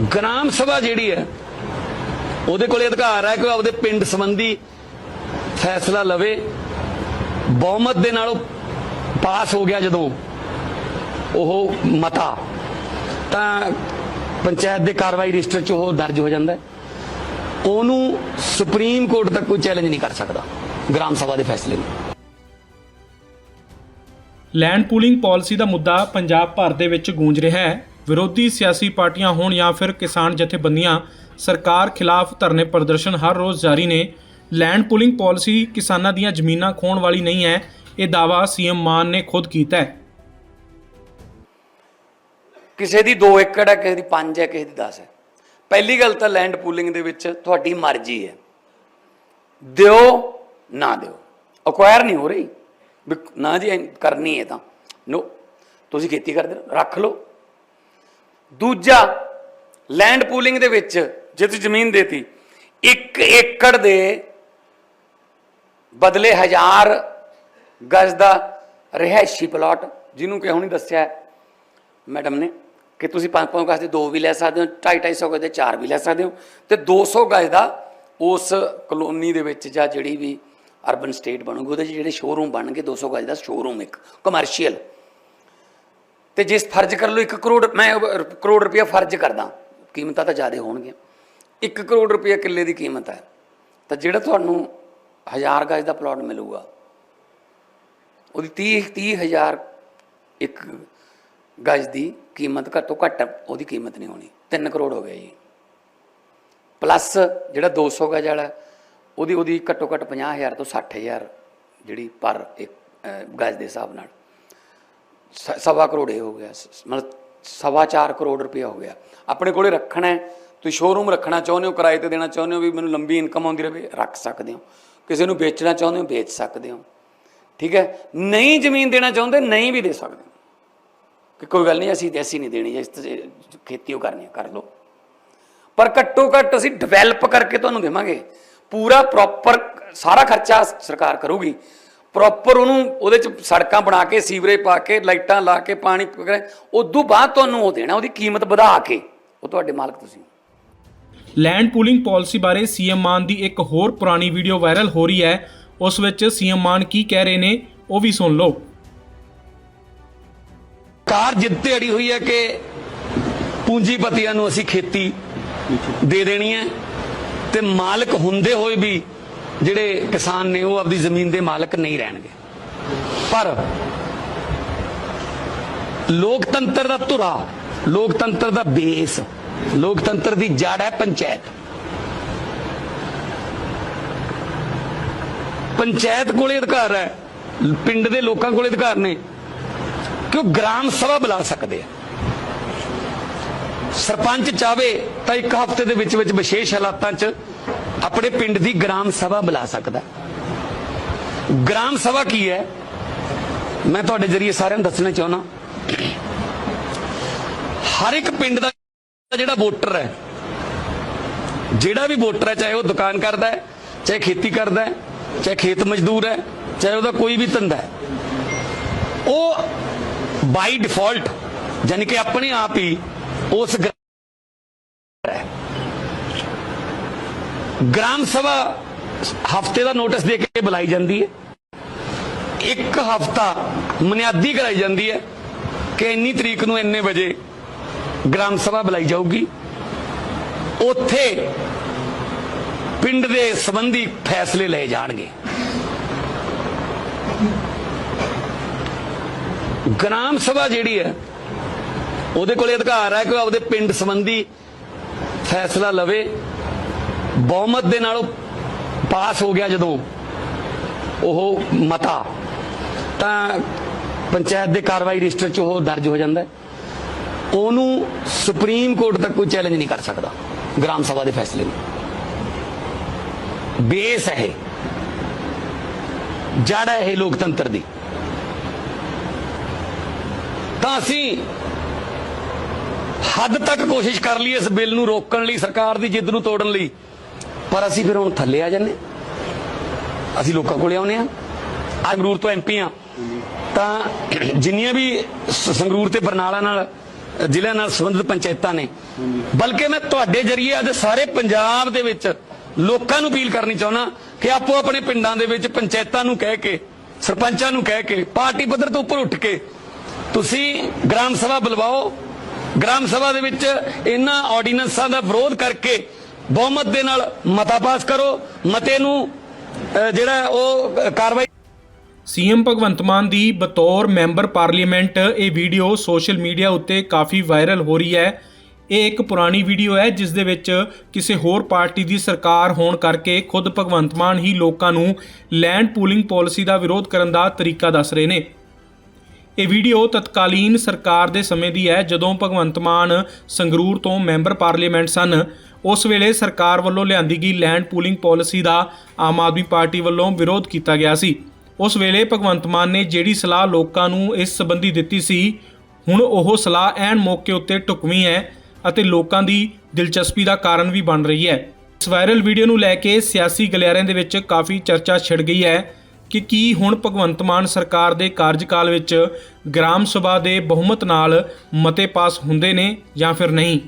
Gram ਸਭਾ ਜਿਹੜੀ ਹੈ, ਉਹਦੇ ਕੋਲੇ ਅਧਿਕਾਰ ਹੈ ਕਿ ਉਹ ਆਪਦੇ ਪਿੰਡ ਸੰਬੰਧੀ ਫੈਸਲਾ ਲਵੇ। ਬਹੁਮਤ ਦੇ ਨਾਲ ਪਾਸ ਹੋ ਗਿਆ ਜਦੋਂ ਉਹ ਮਤਾ, ਤਾਂ ਪੰਚਾਇਤ ਦੇ ਕਾਰਵਾਈ ਰਜਿਸਟਰ 'ਚ ਉਹ ਦਰਜ ਹੋ ਜਾਂਦਾ ਉਹਨੂੰ ਸੁਪਰੀਮ ਕੋਰਟ ਤੱਕ ਕੋਈ ਚੈਲੰਜ ਨਹੀਂ ਕਰ ਸਕਦਾ ਗ੍ਰਾਮ ਸਭਾ ਦੇ ਫੈਸਲੇ ਨੂੰ। ਲੈਂਡ ਪੂਲਿੰਗ ਪਾਲਿਸੀ ਦਾ ਮੁੱਦਾ ਪੰਜਾਬ ਭਰ ਦੇ ਵਿੱਚ ਗੂੰਜ ਰਿਹਾ ਹੈ। ਵਿਰੋਧੀ ਸਿਆਸੀ ਪਾਰਟੀਆਂ ਹੋਣ ਜਾਂ ਫਿਰ ਕਿਸਾਨ ਜਥੇਬੰਦੀਆਂ ਸਰਕਾਰ ਖਿਲਾਫ ਧਰਨੇ ਪ੍ਰਦਰਸ਼ਨ ਹਰ ਰੋਜ਼ ਜਾਰੀ ਨੇ। ਲੈਂਡ ਪੂਲਿੰਗ ਪਾਲਿਸੀ ਕਿਸਾਨਾਂ ਦੀਆਂ ਜ਼ਮੀਨਾਂ ਖੋਣ ਵਾਲੀ ਨਹੀਂ ਹੈ, ਇਹ ਦਾਅਵਾ ਸੀਐਮ ਮਾਨ ਨੇ ਖੁਦ ਕੀਤਾ ਹੈ। ਕਿਸੇ ਦੀ 2 ਏਕੜ ਹੈ, ਕਿਸੇ ਦੀ 5 ਹੈ, ਕਿਸੇ ਦੀ 10 ਹੈ। ਪਹਿਲੀ ਗੱਲ ਤਾਂ ਲੈਂਡ ਪੂਲਿੰਗ ਦੇ ਵਿੱਚ ਤੁਹਾਡੀ ਮਰਜ਼ੀ ਹੈ। ਦਿਓ ਨਾ ਦਿਓ। ਅਕਵਾਇਰ ਨਹੀਂ ਹੋ ਰਹੀ। ਨਾ ਜੀ ਕਰਨੀ ਹੈ ਤਾਂ। ਨੋ, ਤੁਸੀਂ ਖੇਤੀ ਕਰਦੇ ਰੱਖ ਲਓ। ਦੂਜਾ ਲੈਂਡ ਪੂਲਿੰਗ ਦੇ ਵਿੱਚ ਜੇ ਤੁਸੀਂ ਜ਼ਮੀਨ ਦੇਤੀ 1 ਏਕੜ ਦੇ ਬਦਲੇ ਹਜ਼ਾਰ ਗਜ਼ ਦਾ ਰਿਹਾਇਸ਼ੀ ਪਲਾਟ ਜਿਹਨੂੰ ਕਿ ਹੁਣੀ ਦੱਸਿਆ ਮੈਡਮ ਨੇ, ਕਿ ਤੁਸੀਂ 5-5 ਗਜ ਦੇ ਦੋ ਵੀ ਲੈ ਸਕਦੇ ਹੋ 2.5 ਗਜ ਦੇ ਚਾਰ ਵੀ ਲੈ ਸਕਦੇ ਹੋ, ਤੇ 200 ਗਜ ਦਾ ਉਸ ਕਲੋਨੀ ਦੇ ਵਿੱਚ ਜਾਂ ਜਿਹੜੀ ਵੀ ਅਰਬਨ ਸਟੇਟ ਬਣੂਗੀ, ਉਹਦੇ 'ਚ ਜਿਹੜੇ ਸ਼ੋਰੂਮ ਬਣਨਗੇ 200 ਗਜ ਦਾ ਸ਼ੋਰੂਮ ਇੱਕ ਕਮਰਸ਼ੀਅਲ ਤੇ ਜਿਸ ਫਰਜ਼ ਕਰ ਲਓ 1 ਕਰੋੜ, ਮੈਂ ਕਰੋੜ ਰੁਪਇਆ ਫਰਜ਼ ਕਰਦਾ, ਕੀਮਤਾਂ ਤਾਂ ਜ਼ਿਆਦਾ ਹੋਣਗੀਆਂ। 1 ਕਰੋੜ ਰੁਪਇਆ ਕਿੱਲੇ ਦੀ ਕੀਮਤ ਹੈ, ਤਾਂ ਜਿਹੜਾ ਤੁਹਾਨੂੰ 1000 ਗਜ ਦਾ ਪਲਾਟ ਮਿਲੂਗਾ, ਉਹਦੀ 30 30000 ਇੱਕ ਗਜ ਦੀ ਕੀਮਤ ਘੱਟੋ ਘੱਟ, ਉਹਦੀ ਕੀਮਤ ਨਹੀਂ ਹੋਣੀ। 3 ਕਰੋੜ ਹੋ ਗਿਆ ਜੀ। ਪਲੱਸ ਜਿਹੜਾ 200 ਗਜ ਵਾਲਾ, ਉਹਦੀ ਉਹਦੀ ਘੱਟੋ ਘੱਟ 50000 ਤੋਂ 60000 ਜਿਹੜੀ ਪਰ ਇੱਕ ਗਜ ਦੇ ਹਿਸਾਬ ਨਾਲ। ਸਵਾ ਕਰੋੜ ਇਹ ਹੋ ਗਿਆ, ਸ- ਮਤਲਬ ਸਵਾ ਚਾਰ ਕਰੋੜ ਰੁਪਇਆ ਹੋ ਗਿਆ। ਆਪਣੇ ਕੋਲੇ ਰੱਖਣਾ ਹੈ, ਤੁਸੀਂ ਸ਼ੋਰੂਮ ਰੱਖਣਾ ਚਾਹੁੰਦੇ ਹੋ, ਕਿਰਾਏ ਤੇ ਦੇਣਾ ਚਾਹੁੰਦੇ ਹੋ ਵੀ ਮੈਨੂੰ ਲੰਬੀ ਇਨਕਮ ਆਉਂਦੀ ਰਹੇ ਰੱਖ ਸਕਦੇ ਹੋ। ਕਿਸੇ ਨੂੰ ਵੇਚਣਾ ਚਾਹੁੰਦੇ ਹੋ, ਵੇਚ ਸਕਦੇ ਹੋ। ਠੀਕ ਹੈ? ਨਹੀਂ ਜ਼ਮੀਨ ਦੇਣਾ ਚਾਹੁੰਦੇ, ਨਹੀਂ ਵੀ ਦੇ ਸਕਦੇ। ਹੋ ਕਿ ਕੋਈ ਗੱਲ ਨਹੀਂ, ਅਸੀਂ ਦੇਸੀ ਨਹੀਂ ਦੇਣੀ, ਇਸ ਖੇਤੀ ਉਹ ਕਰਨੀ ਹੈ, ਕਰ ਲਓ। ਪਰ ਘੱਟੋ ਘੱਟ ਅਸੀਂ ਡਿਵੈਲਪ ਕਰਕੇ ਤੁਹਾਨੂੰ ਦੇਵਾਂਗੇ। ਪੂਰਾ ਪ੍ਰੋਪਰ ਸਾਰਾ ਖਰਚਾ ਸਰਕਾਰ ਕਰੂਗੀ। ਪ੍ਰੋਪਰ ਉਹਨੂੰ ਉਹਦੇ ਚ ਸੜਕਾਂ ਬਣਾ ਕੇ ਸੀਵਰੇਜ ਪਾ ਕੇ ਲਾਈਟਾਂ ਲਾ ਕੇ ਪਾਣੀ ਕਰੇ ਉਦੋਂ ਬਾਅਦ ਤੁਹਾਨੂੰ ਉਹ ਦੇਣਾ ਉਹਦੀ ਕੀਮਤ ਵਧਾ ਕੇ। ਉਹ ਤੁਹਾਡੇ ਮਾਲਕ ਤੁਸੀਂ। ਲੈਂਡ ਪੂਲਿੰਗ ਪਾਲਿਸੀ ਬਾਰੇ ਸੀਐਮ ਮਾਨ ਦੀ ਇੱਕ ਹੋਰ ਪੁਰਾਣੀ ਵੀਡੀਓ ਵਾਇਰਲ ਹੋ ਰਹੀ ਹੈ। ਉਸ ਵਿੱਚ ਸੀਐਮ ਮਾਨ ਕੀ ਕਹਿ ਰਹੇ ਨੇ ਉਹ ਵੀ ਸੁਣ ਲਓ। ਕਾਰ ਜਿੱਦ ਤੇ ਅੜੀ ਹੋਈ ਹੈ ਕਿ ਪੂੰਜੀਪਤੀਆਂ ਨੂੰ ਅਸੀਂ ਖੇਤੀ ਦੇ ਦੇਣੀ ਹੈ ਤੇ ਮਾਲਕ ਹੁੰਦੇ ਹੋਏ ਵੀ ਜਿਹੜੇ ਕਿਸਾਨ ਨੇ ਉਹ ਆਪਣੀ ਜ਼ਮੀਨ ਦੇ ਮਾਲਕ ਨਹੀਂ ਰਹਿਣਗੇ। ਪਰ ਲੋਕਤੰਤਰ ਦਾ ਧੁਰਾ, ਲੋਕਤੰਤਰ ਦਾ ਬੇਸ, ਲੋਕਤੰਤਰ ਦੀ ਜੜ ਹੈ ਪੰਚਾਇਤ। ਪੰਚਾਇਤ ਕੋਲੇ ਅਧਿਕਾਰ ਹੈ, ਪਿੰਡ ਦੇ ਲੋਕਾਂ ਕੋਲੇ ਅਧਿਕਾਰ ਨੇ, ਕਿ ਉਹ ਗ੍ਰਾਮ ਸਭਾ ਬੁਲਾ ਸਕਦੇ ਆ। ਸਰਪੰਚ ਚਾਵੇ ਤਾਂ ਇੱਕ ਹਫ਼ਤੇ ਦੇ ਵਿੱਚ ਵਿੱਚ ਵਿਸ਼ੇਸ਼ ਹਾਲਾਤਾਂ 'ਚ ਆਪਣੇ ਪਿੰਡ ਦੀ ਗ੍ਰਾਮ ਸਭਾ ਬੁਲਾ ਸਕਦਾ। ਗ੍ਰਾਮ ਸਭਾ ਕੀ ਹੈ? ਮੈਂ ਤੁਹਾਡੇ ਜਰੀਏ ਸਾਰਿਆਂ ਨੂੰ ਦੱਸਣਾ ਚਾਹੁੰਦਾ। ਹਰ ਇੱਕ ਪਿੰਡ ਦਾ ਜਿਹੜਾ ਵੋਟਰ ਹੈ, ਜਿਹੜਾ ਵੀ ਵੋਟਰ ਹੈ, ਚਾਹੇ ਉਹ ਦੁਕਾਨ ਕਰਦਾ ਹੈ, ਚਾਹੇ ਖੇਤੀ ਕਰਦਾ ਹੈ, ਚਾਹੇ ਖੇਤ ਮਜ਼ਦੂਰ ਹੈ, ਚਾਹੇ ਉਹਦਾ ਕੋਈ ਵੀ ਧੰਦਾ ਹੈ, ਉਹ ਬਾਈ ਡਿਫਾਲਟ ਯਾਨੀ ਕਿ ਆਪਣੇ ਆਪ ਹੀ ਉਸ ਗ੍ਰਾ- ਹੈ। ਗ੍ਰਾਮ ਸਭਾ ਹਫ਼ਤੇ ਦਾ ਨੋਟਿਸ ਦੇ ਕੇ ਬੁਲਾਈ ਜਾਂਦੀ ਹੈ। ਇੱਕ ਹਫਤਾ ਬੁਨਿਆਦੀ ਕਰਾਈ ਜਾਂਦੀ ਹੈ ਕਿ ਇੰਨੀ ਤਰੀਕ ਨੂੰ ਇੰਨੇ ਵਜੇ ਗ੍ਰਾਮ ਸਭਾ ਬੁਲਾਈ ਜਾਊਗੀ। ਉੱਥੇ ਪਿੰਡ ਦੇ ਸੰਬੰਧੀ ਫੈਸਲੇ ਲਏ ਜਾਣਗੇ। ਗ੍ਰਾਮ ਸਭਾ ਜਿਹੜੀ ਹੈ, ਉਹਦੇ ਕੋਲੇ ਅਧਿਕਾਰ ਹੈ ਕਿ ਉਹ ਆਪਦੇ ਪਿੰਡ ਸੰਬੰਧੀ ਫੈਸਲਾ ਲਵੇ। ਬਹੁਮਤ ਦੇ ਨਾਲ ਪਾਸ ਹੋ ਗਿਆ ਜਦੋਂ ਉਹ ਮਤਾ, ਤਾਂ ਪੰਚਾਇਤ ਦੇ ਕਾਰਵਾਈ ਰਜਿਸਟਰ 'ਚ ਉਹ ਦਰਜ ਹੋ ਜਾਂਦਾ ਉਹਨੂੰ ਸੁਪਰੀਮ ਕੋਰਟ ਤੱਕ ਕੋਈ ਚੈਲੰਜ ਨਹੀਂ ਕਰ ਸਕਦਾ, ਗ੍ਰਾਮ ਸਭਾ ਦੇ ਫੈਸਲੇ ਨੂੰ। ਬੇਸ ਹੈ ਇਹ। ਜੜ ਹੈ ਇਹ ਲੋਕਤੰਤਰ ਦੀ। ਤਾਂ ਅਸੀਂ ਹੱਦ ਤੱਕ ਕੋਸ਼ਿਸ਼ ਕਰ ਲਈ ਇਸ ਬਿੱਲ ਨੂੰ ਰੋਕਣ ਲਈ, ਸਰਕਾਰ ਦੀ ਜਿੱਦ ਨੂੰ ਤੋੜਨ ਲਈ। ਪਰ ਅਸੀਂ ਫਿਰ ਹੁਣ ਥੱਲੇ ਆ ਜੰਨੇ ਅਸੀਂ ਲੋਕਾਂ ਕੋਲੇ ਆਉਨੇ ਆ ਸੰਗਰੂਰ ਤੋਂ ਐਮਪੀ ਆ ਤਾਂ ਜਿੰਨੀਆਂ ਵੀ ਸੰਗਰੂਰ ਤੇ ਬਰਨਾਲਾ ਨਾਲ, ਜ਼ਿਲ੍ਹਿਆਂ ਨਾਲ ਸੰਬੰਧਿਤ ਪੰਚਾਇਤਾਂ ਨੇ। ਬਲਕਿ ਮੈਂ ਤੁਹਾਡੇ ਜਰੀਏ ਅੱਜ ਸਾਰੇ ਪੰਜਾਬ ਦੇ ਵਿੱਚ ਲੋਕਾਂ ਨੂੰ ਅਪੀਲ ਕਰਨੀ ਚਾਹੁੰਦਾ ਕਿ ਆਪੋ ਆਪਣੇ ਪਿੰਡਾਂ ਦੇ ਵਿੱਚ ਪੰਚਾਇਤਾਂ ਨੂੰ ਕਹਿ ਕੇ, ਸਰਪੰਚਾਂ ਨੂੰ ਕਹਿ ਕੇ, ਪਾਰਟੀ ਪੱਧਰ ਤੋਂ ਉੱਪਰ ਉੱਠ ਕੇ ਤੁਸੀਂ ਗ੍ਰਾਮ ਸਭਾ ਬੁਲਵਾਓ। ਗ੍ਰਾਮ ਸਭਾ ਦੇ ਵਿੱਚ ਇਹਨਾਂ ਆਰਡੀਨੈਂਸਾਂ ਦਾ ਵਿਰੋਧ ਕਰਕੇ ਬਹੁਮਤ ਦੇ ਨਾਲ ਮਤਾ ਪਾਸ ਕਰੋ ਮਤੇ ਨੂੰ ਜਿਹੜਾ ਉਹ ਅਹ, ਕਾਰਵਾਈ ਸੀਐਮ ਭਗਵੰਤ ਮਾਨ ਦੀ ਬਤੌਰ ਮੈਂਬਰ ਪਾਰਲੀਮੈਂਟ ਇਹ ਵੀਡੀਓ ਸੋਸ਼ਲ ਮੀਡੀਆ ਉੱਤੇ ਕਾਫੀ ਵਾਇਰਲ ਹੋ ਰਹੀ ਹੈ। ਇਹ ਇੱਕ ਪੁਰਾਣੀ ਵੀਡੀਓ ਹੈ ਜਿਸ ਦੇ ਵਿੱਚ ਕਿਸੇ ਹੋਰ ਪਾਰਟੀ ਦੀ ਸਰਕਾਰ ਹੋਣ ਕਰਕੇ ਖੁਦ ਭਗਵੰਤ ਮਾਨ ਹੀ ਲੋਕਾਂ ਨੂੰ ਲੈਂਡ ਪੂਲਿੰਗ ਪਾਲਿਸੀ ਦਾ ਵਿਰੋਧ ਕਰਨ ਦਾ ਤਰੀਕਾ ਦੱਸ ਰਹੇ ਨੇ। ਇਹ ਵੀਡੀਓ ਤਤਕਾਲੀਨ ਸਰਕਾਰ ਦੇ ਸਮੇਂ ਦੀ ਹੈ ਜਦੋਂ ਭਗਵੰਤ ਮਾਨ ਸੰਗਰੂਰ ਤੋਂ ਮੈਂਬਰ ਪਾਰਲੀਮੈਂਟ ਸਨ। ਉਸ ਵੇਲੇ ਸਰਕਾਰ ਵੱਲੋਂ ਲਿਆਂਦੀ ਗਈ ਲੈਂਡ ਪੂਲਿੰਗ ਪਾਲਿਸੀ ਦਾ ਆਮ ਆਦਮੀ ਪਾਰਟੀ ਵੱਲੋਂ ਵਿਰੋਧ ਕੀਤਾ ਗਿਆ ਸੀ। ਉਸ ਵੇਲੇ ਭਗਵੰਤ ਮਾਨ ਨੇ ਜਿਹੜੀ ਸਲਾਹ ਲੋਕਾਂ ਨੂੰ ਇਸ ਸੰਬੰਧੀ ਦਿੱਤੀ ਸੀ, ਹੁਣ ਉਹ ਸਲਾਹ ਐਨ ਮੌਕੇ ਉੱਤੇ ਢੁਕਵੀਂ ਹੈ ਅਤੇ ਲੋਕਾਂ ਦੀ ਦਿਲਚਸਪੀ ਦਾ ਕਾਰਨ ਵੀ ਬਣ ਰਹੀ ਹੈ। ਇਸ ਵਾਇਰਲ ਵੀਡੀਓ ਨੂੰ ਲੈ ਕੇ ਸਿਆਸੀ ਗਲਿਆਰਿਆਂ ਦੇ ਵਿੱਚ ਕਾਫੀ ਚਰਚਾ ਛਿੜ ਗਈ ਹੈ ਕਿ ਕੀ ਹੁਣ ਭਗਵੰਤ ਮਾਨ ਸਰਕਾਰ ਦੇ ਕਾਰਜਕਾਲ ਵਿੱਚ ਗ੍ਰਾਮ ਸਭਾ ਦੇ ਬਹੁਮਤ ਨਾਲ ਮਤੇ ਪਾਸ ਹੁੰਦੇ ਨੇ ਜਾਂ ਫਿਰ ਨਹੀਂ।